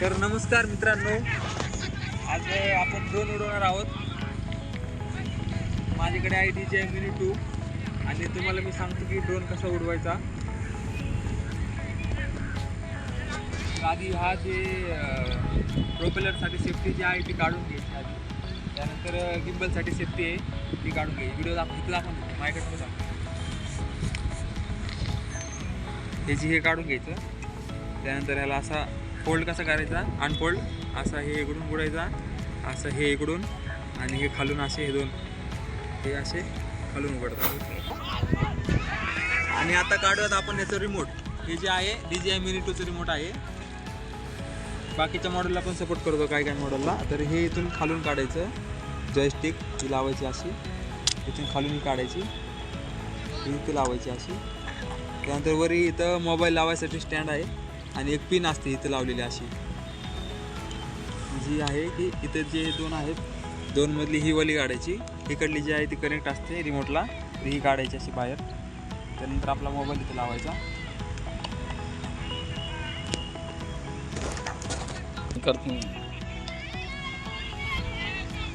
तर नमस्कार मित्रांनो. आज आपण ड्रोन उडवणार आहोत. माझ्याकडे आहे डी जे मिनी टू आणि तुम्हाला मी सांगतो की ड्रोन कसा उडवायचा. आधी हा जे प्रोपेलरसाठी सेफ्टी जी आहे ती काढून घ्यायची आधी. त्यानंतर गिम्बलसाठी सेफ्टी आहे. ती काढून घे. व्हिडिओ दाखव इथं दाखवून माझ्याकडे दाखव. त्याची हे काढून घ्यायचं. त्यानंतर ह्याला असा फोल्ड कसा करायचा? अनफोल्ड. असा हे इकडून उडायचा असं हे इकडून. आणि हे खालून असे हे दोन. हे असे खालून उघडतात. आणि आता काढूयात आपण याचं रिमोट हे जे आहे डी जी आय मिनी टूचं रिमोट आहे. बाकीच्या मॉडेलला पण सपोर्ट करतो काय काय मॉडेलला तर हे इथून खालून काढायचं. जॉयस्टिक ही लावायची अशी. इथून खालून ही काढायची. ही इथे लावायची अशी. त्यानंतर वरी इथं मोबाईल लावायसाठी स्टँड आहे आणि एक पिन असते इथं लावलेली अशी. जी आहे की इथं जे दोन आहेत दोनमधली ही वाली काढायची. इकडली जी आहे ती कनेक्ट असते रिमोटला ही काढायची अशी बाहेर. त्यानंतर आपला मोबाईल इथं लावायचा. करतो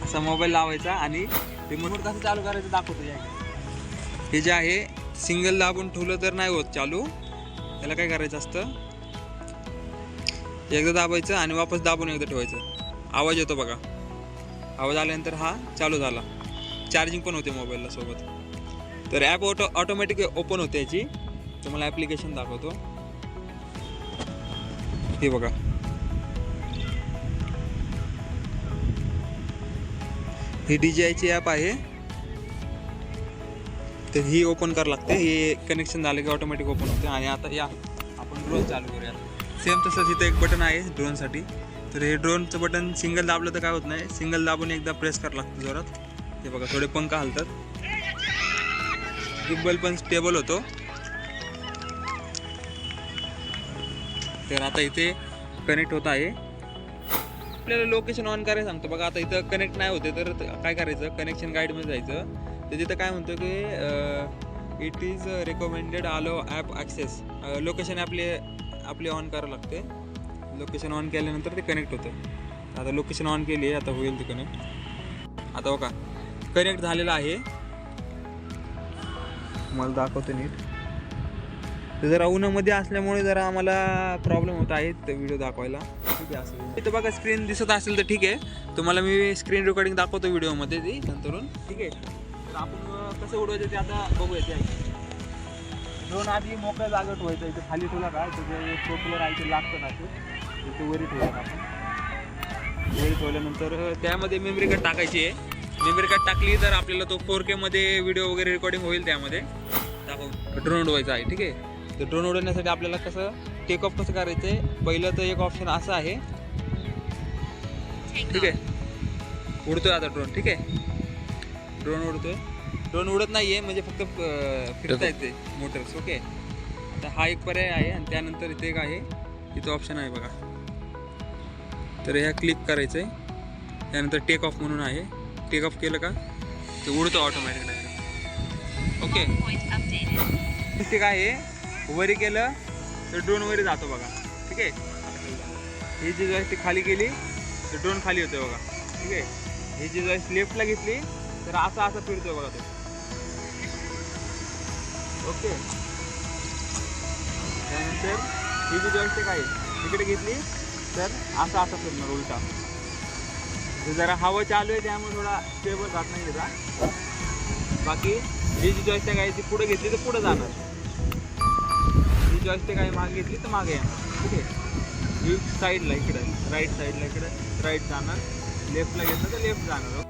असा मोबाईल लावायचा आणि रिमोट कसं चालू करायचं दाखवतो या. हे जे आहे सिंगल दाबून ठेवलं तर नाही होत चालू. त्याला काय करायचं असतं? एकदा दाबायचं आणि वापस दाबून एकदा ठेवायचं. आवाज येतो बघा. आवाज आल्यानंतर हा चालू झाला. चार्जिंग पण होते मोबाईलला सोबत. तर ॲप ऑटो ऑटोमॅटिक ओपन होते याची. तुम्हाला ॲप्लिकेशन दाखवतो. हे बघा. ही डी जी आयची ॲप आहे. तर ही ओपन करावं लागते. हे कनेक्शन झालं की ऑटोमॅटिक ओपन होते. आणि आता या आपण ड्रोन चालू करूया. सेम तसंच इथं एक बटन आहे ड्रोनसाठी तर हे ड्रोनचं बटन सिंगल दाबलं तर काय होत नाही. सिंगल दाबून एकदा प्रेस करावं लागतं जोरात. हे बघा थोडे पंख हलतात. गिब्बल पण स्टेबल होतो. तर आता इथे कनेक्ट होत आहे. आपल्याला लोकेशन ऑन करायला सांगतो. बघा आता इथं कनेक्ट नाही होते तर काय करायचं? कनेक्शन गाईडमध्ये जायचं. तर तिथं काय म्हणतो की it is recommended allow app access location आपले आपले ऑन करावं लागते. लोकेशन ऑन केल्यानंतर ते कनेक्ट होतं. आता लोकेशन ऑन केली आहे आता होईल ते कनेक्ट आता बघा कनेक्ट झालेलं आहे. मला दाखवतो नीट. तर जरा उन्हामध्ये असल्यामुळे जरा आम्हाला प्रॉब्लेम होत आहे व्हिडिओ दाखवायला. इथं बघा स्क्रीन दिसत असेल तर ठीक आहे. तुम्हाला मी स्क्रीन रेकॉर्डिंग दाखवतो व्हिडिओमध्ये ती नंतरून ठीक आहे. तर आपण कसं उडवायचं ते आता बघूया ते ड्रोन आधी मोकळ्या जागा ठेवायचं इथे खाली ठेवला का? त्याचे प्रोपेलर आहे ते लागतं ना ते. इथे वरी ठेवायचं आपण. वरी ठेवल्यानंतर त्यामध्ये मेमरी कार्ड टाकायची आहे. मेमरी कार्ड टाकली तर आपल्याला तो फोर केमध्ये व्हिडिओ वगैरे रेकॉर्डिंग होईल त्यामध्ये. दाखव ड्रोन उडवायचा आहे ठीक आहे. तर ड्रोन उडवण्यासाठी आपल्याला कसं टेक ऑफ कसं करायचं आहे पहिलं तर एक ऑप्शन असं आहे. ठीक आहे. उडतोय आता ड्रोन ठीक आहे. ड्रोन उडतोय. ड्रोन उडत नाही आहे म्हणजे फक्त फिरता येते मोटर्स ओके आता हा एक पर्याय आहे आणि त्यानंतर इथे एक आहे. इथं ऑप्शन आहे बघा. तर ह्या क्लिक करायचं आहे त्यानंतर टेक ऑफ म्हणून आहे. टेक ऑफ केलं का? ते उडतो ऑटोमॅटिक ओके ठीक आहे? वरी केलं तर ड्रोन वरी जातो बघा. ठीक आहे? ही जी जॉईस खाली गेली तर ड्रोन खाली होते बघा. ठीक आहे? ही जी जॉईस लेफ्टला घेतली तर असा असा फिरतोय बघा तो. ओके? त्यानंतर ही जी जॉईस ते आहे तिकडे घेतली तर असा असा फिरणार उलटा. जरा हवा चालू आहे त्यामुळे थोडा स्टेबल राहत नाही त्याचा बाकी ही जी जॉईस आहे ती पुढे घेतली तर पुढे जाणार. जॉईस्टिक काही मागे घेतली तर मागे येणार. ठीक आहे? साईडला इकडे. राईट साईडला इकडे. राईट जाणार. लेफ्टला घेतलं तर लेफ्ट जाणार.